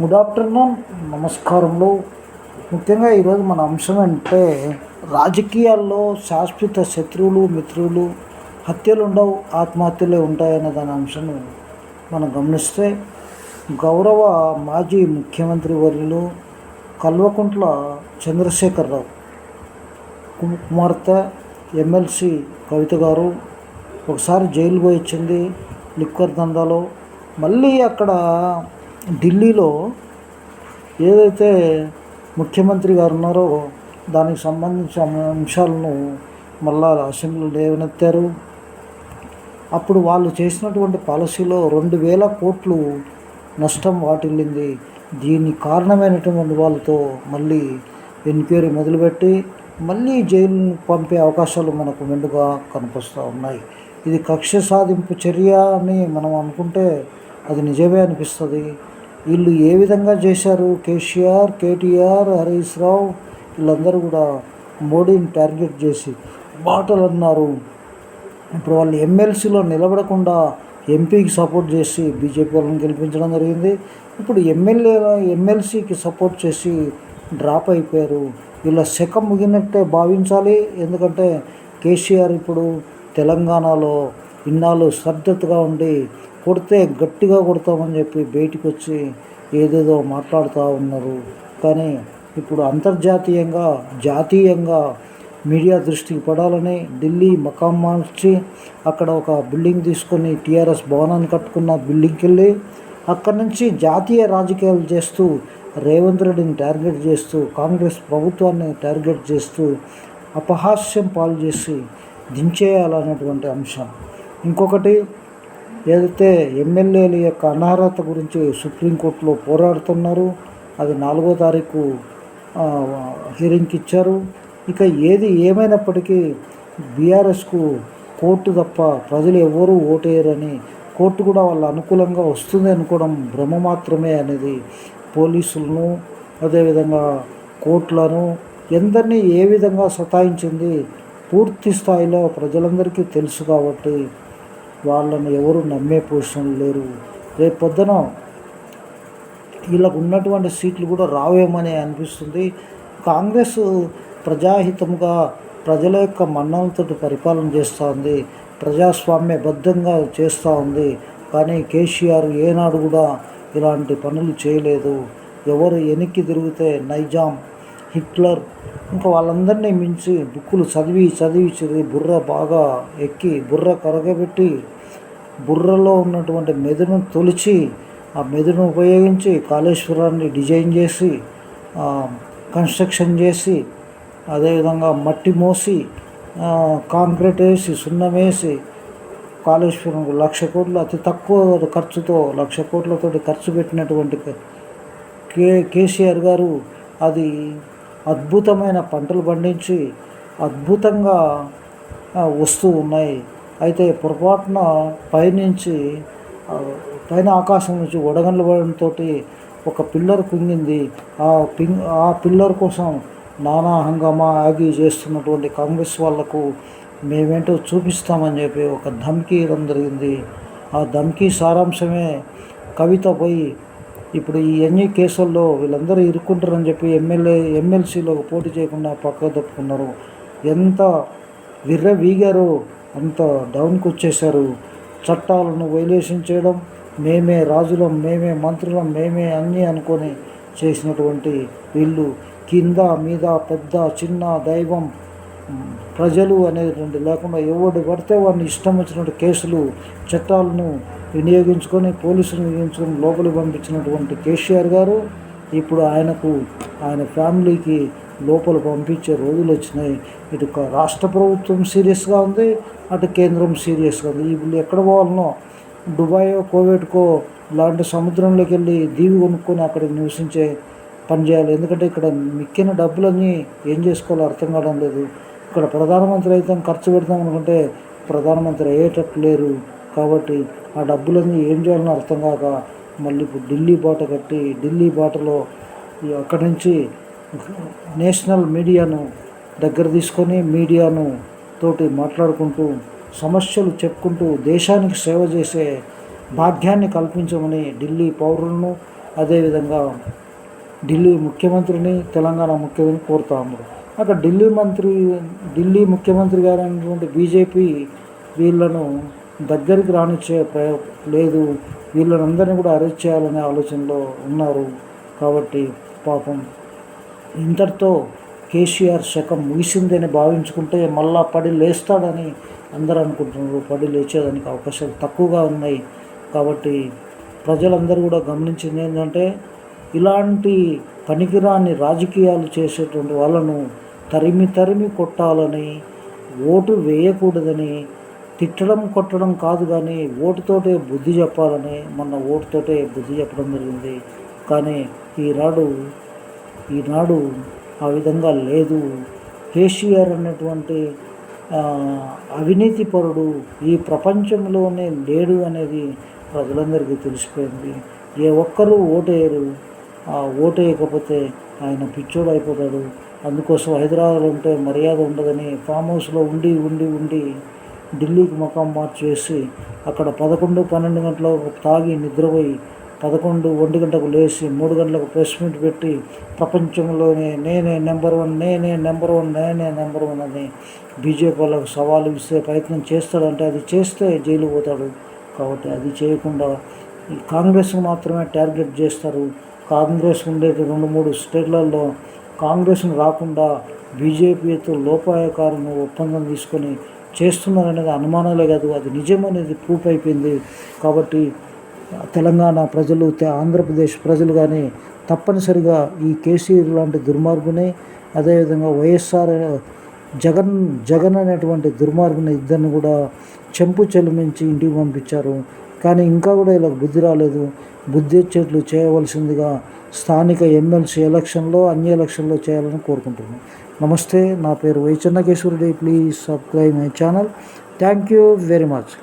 Good afternoon నమస్కారములు. ముఖ్యంగా ఈరోజు మన అంశం అంటే రాజకీయాల్లో శాశ్వత శత్రువులు మిత్రులు హత్యలు ఉండవు ఆత్మహత్యలే ఉంటాయనే దాని అంశం మనం గమనిస్తే గౌరవ మాజీ ముఖ్యమంత్రి వర్యులు కల్వకుంట్ల చంద్రశేఖరరావు కుమార్తె ఎమ్మెల్సీ కవిత గారు ఒకసారి జైలు పోయి వచ్చింది లిక్కర్ దందాలో మళ్ళీ అక్కడ ఢిల్లీలో ఏదైతే ముఖ్యమంత్రి గారు ఉన్నారో దానికి సంబంధించిన అంశాలను మళ్ళా అసెంబ్లీలో లేవనెత్తారు. అప్పుడు వాళ్ళు చేసినటువంటి పాలసీలో రెండు వేల కోట్లు నష్టం వాటిల్లింది. దీని కారణమైనటువంటి వాళ్ళతో మళ్ళీ ఎంక్వైరీ మొదలుపెట్టి మళ్ళీ జైలు పంపే అవకాశాలు మనకు మెండుగా కనిపిస్తూ ఉన్నాయి. ఇది కక్ష సాధింపు చర్య అని మనం అనుకుంటే అది నిజమే అనిపిస్తుంది. వీళ్ళు ఏ విధంగా చేశారు? కేసీఆర్ కేటీఆర్ హరీష్ రావు వీళ్ళందరూ కూడా మోడీని టార్గెట్ చేసి మాటలు అన్నారు ఇప్పుడు వాళ్ళు ఎమ్మెల్సీలో నిలబడకుండా ఎంపీకి సపోర్ట్ చేసి బీజేపీ వాళ్ళని గెలిపించడం జరిగింది. ఇప్పుడు ఎమ్మెల్యే ఎమ్మెల్సీకి సపోర్ట్ చేసి డ్రాప్ అయిపోయారు. వీళ్ళ శకం ముగినట్టే భావించాలి. ఎందుకంటే కేసీఆర్ ఇప్పుడు తెలంగాణలో ఇన్నాళ్ళు సద్దతుగా ఉండి కొడితే గట్టిగా కొడతామని చెప్పి బయటికి వచ్చి ఏదేదో మాట్లాడుతూ ఉన్నారు. కానీ ఇప్పుడు అంతర్జాతీయంగా జాతీయంగా మీడియా దృష్టికి పడాలని ఢిల్లీ మకాం మార్చి అక్కడ ఒక బిల్డింగ్ తీసుకొని టీఆర్ఎస్ భవనాన్ని కట్టుకున్న బిల్డింగ్కి వెళ్ళి అక్కడి నుంచి జాతీయ రాజకీయాలు చేస్తూ రేవంత్ రెడ్డిని టార్గెట్ చేస్తూ కాంగ్రెస్ ప్రభుత్వాన్ని టార్గెట్ చేస్తూ అపహాస్యం పాలు చేసి దించేయాలనేటువంటి అంశం. ఇంకొకటి ఏదైతే ఎమ్మెల్యేల యొక్క అనర్హత గురించి సుప్రీంకోర్టులో పోరాడుతున్నారు అది నాలుగో తారీఖు హీరింగ్కి ఇచ్చారు. ఇక ఏది ఏమైనప్పటికీ బీఆర్ఎస్కు కోర్టు తప్ప ప్రజలు ఎవరూ ఓటేయరని కోర్టు కూడా వాళ్ళ అనుకూలంగా వస్తుంది అనుకోవడం భ్రమ మాత్రమే అనేది పోలీసులను అదేవిధంగా కోర్టులను ఎందరినీ ఏ విధంగా సతాయించింది పూర్తి స్థాయిలో ప్రజలందరికీ తెలుసు కాబట్టి వాళ్ళని ఎవరు నమ్మే పొజిషన్ లేరు. రేపు పొద్దున వీళ్ళకు ఉన్నటువంటి సీట్లు కూడా రావేమని అనిపిస్తుంది. కాంగ్రెస్ ప్రజాహితంగా ప్రజల యొక్క మన్నలతో పరిపాలన చేస్తూ ఉంది ప్రజాస్వామ్యబద్ధంగా చేస్తూ ఉంది కానీ కేసీఆర్ ఏనాడు కూడా ఇలాంటి పనులు చేయలేదు. ఎవరు వెనక్కి తిరిగితే నైజాం హిట్లర్. ఇంకా వాళ్ళందరినీ మించి బుక్కులు చదివి చదివి చదివి బుర్ర బాగా ఎక్కి బుర్ర కరగబెట్టి బుర్రలో ఉన్నటువంటి మెదడును తొలిచి ఆ మెదడును ఉపయోగించి కాళేశ్వరాన్ని డిజైన్ చేసి కన్స్ట్రక్షన్ చేసి అదేవిధంగా మట్టి మోసి కాంక్రీట్ వేసి సున్నం వేసి కాళేశ్వరం లక్ష కోట్లు అతి తక్కువ ఖర్చుతో లక్ష కోట్లతో ఖర్చు పెట్టినటువంటి కే కేసీఆర్ గారు అది అద్భుతమైన పంటలు పండించి అద్భుతంగా వస్తూ ఉన్నాయి. అయితే పొరపాటున పైనుంచి పైన ఆకాశం నుంచి వడగండ్లు పడడంతో ఒక పిల్లర్ కుంగింది. ఆ పింగ్ ఆ పిల్లర్ కోసం నానా హంగామా ఆగి చేస్తున్నటువంటి కాంగ్రెస్ వాళ్ళకు మేమేంటో చూపిస్తామని చెప్పి ఒక ధమ్కీ ఇవ్వడం జరిగింది. ఆ ధమ్కీ సారాంశమే కవిత పోయి ఇప్పుడు ఈ ఎన్ని కేసుల్లో వీళ్ళందరూ ఇరుక్కుంటారని చెప్పి ఎమ్మెల్యే ఎమ్మెల్సీలో పోటీ చేయకుండా పక్క తప్పుకున్నారు. ఎంత విర్ర వీగారో అంత డౌన్కి వచ్చేసారు చట్టాలను వైలేషన్ చేయడం మేమే రాజులం మేమే మంత్రులం మేమే అన్నీ అనుకొని చేసినటువంటి వీళ్ళు కింద మీద పెద్ద చిన్న దైవం ప్రజలు అనేటువంటి లేకుండా ఎవడు పడితే వాడిని ఇష్టం వచ్చినటువంటి కేసులు చట్టాలను వినియోగించుకొని పోలీసులు వినియోగించుకొని లోపలికి పంపించినటువంటి కేసీఆర్ గారు ఇప్పుడు ఆయనకు ఆయన ఫ్యామిలీకి లోపల పంపించే రోజులు వచ్చినాయి. ఇటు రాష్ట్ర ప్రభుత్వం సీరియస్గా ఉంది అటు కేంద్రం సీరియస్గా ఉంది. వీళ్ళు ఎక్కడ పోవాలనో దుబాయో కోవేట్కో లాంటి సముద్రంలోకి వెళ్ళి దీవి కొనుక్కొని అక్కడ నివసించే పని చేయాలి. ఎందుకంటే ఇక్కడ మిక్కిన డబ్బులన్నీ ఏం చేసుకోవాలో అర్థం కావడం లేదు. ఇక్కడ ప్రధానమంత్రి అయితే ఖర్చు పెడతాం అనుకుంటే ప్రధానమంత్రి అయ్యేటట్టు లేరు. కాబట్టి ఆ డబ్బులన్నీ ఏం చేయాలని అర్థం కాక మళ్ళీ ఇప్పుడు ఢిల్లీ బాట కట్టి ఢిల్లీ బాటలో అక్కడి నుంచి నేషనల్ మీడియాను దగ్గర తీసుకొని మీడియాను తోటి మాట్లాడుకుంటూ సమస్యలు చెప్పుకుంటూ దేశానికి సేవ చేసే భాగ్యాన్ని కల్పించమని ఢిల్లీ పౌరులను అదేవిధంగా ఢిల్లీ ముఖ్యమంత్రిని తెలంగాణ ముఖ్యమంత్రిని కోరుతా ఉన్నారు అక్కడ ఢిల్లీ మంత్రి ఢిల్లీ ముఖ్యమంత్రి గారైనటువంటి బీజేపీ వీళ్ళను దగ్గరికి రానిచ్చే ప్రయ లేదు. వీళ్ళని కూడా అరెస్ట్ చేయాలనే ఆలోచనలో ఉన్నారు కాబట్టి పాపం. ఇంతటితో కేసీఆర్ శకం ముగిసిందని భావించుకుంటే మళ్ళా పడి లేస్తాడని అందరూ అనుకుంటున్నారు. పడి లేచేదానికి అవకాశాలు తక్కువగా ఉన్నాయి కాబట్టి ప్రజలందరూ కూడా గమనించింది ఏంటంటే ఇలాంటి పనికిరాని రాజకీయాలు చేసేటువంటి వాళ్ళను తరిమి తరిమి కొట్టాలని ఓటు వేయకూడదని తిట్టడం కొట్టడం కాదు కానీ ఓటుతోటే బుద్ధి చెప్పాలని మొన్న ఓటుతోటే బుద్ధి చెప్పడం జరిగింది. కానీ ఈనాడు ఈనాడు ఆ విధంగా లేదు. కేసీఆర్ అనేటువంటి అవినీతిపరుడు ఈ ప్రపంచంలోనే లేడు అనేది ప్రజలందరికీ తెలిసిపోయింది. ఏ ఒక్కరూ ఓటేయరు. ఆ ఓటేయకపోతే ఆయన పిచ్చోడు అయిపోతాడు. అందుకోసం హైదరాబాద్లో ఉంటే మర్యాద ఉండదని ఫామ్ హౌస్లో ఉండి ఉండి ఉండి ఢిల్లీకి ముఖం మార్చేసి అక్కడ పదకొండు పన్నెండు గంటలకు తాగి నిద్రపోయి పదకొండు ఒంటి గంటకు లేచి మూడు గంటలకు ప్రెస్ మీట్ పెట్టి ప్రపంచంలోనే నేనే నెంబర్ వన్ నేనే నెంబర్ వన్ నేనే నెంబర్ వన్ అని బీజేపీ వాళ్ళకు సవాలు ఇస్తే ప్రయత్నం చేస్తాడంటే అది చేస్తే జైలు పోతాడు. కాబట్టి అది చేయకుండా ఈ కాంగ్రెస్ మాత్రమే టార్గెట్ చేస్తారు. కాంగ్రెస్ ఉండే రెండు మూడు స్టేట్లలో కాంగ్రెస్ను రాకుండా బీజేపీతో లోపాయకారం ఒప్పందం తీసుకొని చేస్తున్నారనేది అనుమానాలే కాదు. అది నిజం అనేది ప్రూఫ్ అయిపోయింది. కాబట్టి తెలంగాణ ప్రజలు ఆంధ్రప్రదేశ్ ప్రజలు కానీ తప్పనిసరిగా ఈ కేసీఆర్ లాంటి దుర్మార్గుని అదేవిధంగా వైఎస్ఆర్ జగన్ జగన్ అనేటువంటి దుర్మార్గుని ఇద్దరిని కూడా చెంపు చెలుమించి ఇంటికి పంపించారు. కానీ ఇంకా కూడా ఇలా బుద్ధి రాలేదు. బుద్ధి వచ్చేట్లు చేయవలసిందిగా స్థానిక ఎమ్మెల్సీ ఎలక్షన్లో అన్ని ఎలక్షన్లో చేయాలని కోరుకుంటున్నాను నమస్తే నా పేరు why చెన్నకేశ్వరుడి please subscribe my channel thank you very much